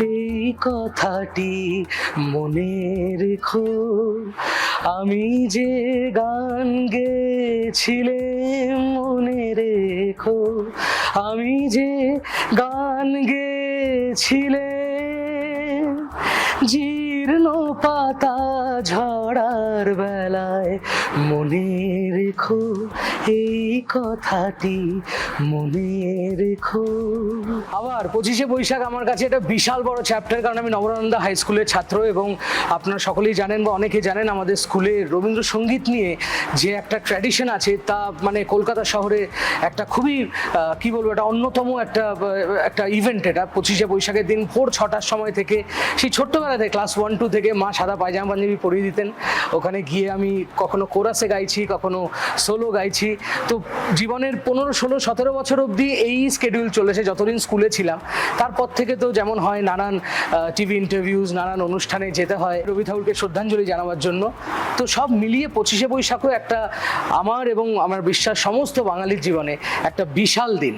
এই কথাটি মনে রেখো। আমি যে গান গেছিলে মনে রেখো। আমি যে গান গেছিলে জীর্ণ পাতা ঝড়ার বেলায়। মনে রেখো এই কথাটি মনে রেখো আবার পঁচিশে বৈশাখ আমার কাছে একটা বিশাল বড় চ্যাপ্টার কারণ আমি নবরানন্দা হাই স্কুলের ছাত্র এবং আপনারা সকলেই জানেন বা অনেকে জানেন আমাদের স্কুলে রবীন্দ্রসঙ্গীত নিয়ে যে একটা ট্র্যাডিশন আছে তা মানে কলকাতা শহরে একটা খুবই কি বলব, একটা অন্যতম একটা একটা ইভেন্ট এটা। পঁচিশে বৈশাখের দিন ভোর ছটার সময় থেকে সেই ছোট্টবেলাতে ক্লাস ওয়ান টু থেকে মা সাদা পায়জামা পাঞ্জাবি পরিয়ে দিতেন। ওখানে গিয়ে আমি কখনো কোরাসে গাইছি, কখনো সোলো গাইছি। তো জীবনের পনেরো, ষোলো, সতেরো বছর অবধি এই স্কেডিউল চলেছে যতদিন স্কুলে ছিলাম, তারপর থেকে তো যেমন হয় নানান টিভি ইন্টারভিউজ নানান অনুষ্ঠানে যেতে হয়। রবি ঠাকুরকে শ্রদ্ধাঞ্জলি জানাবার জন্য। তো সব মিলিয়ে পঁচিশে বৈশাখও একটা আমার এবং আমার বিশ্বাস সমস্ত বাঙালির জীবনে একটা বিশাল দিন।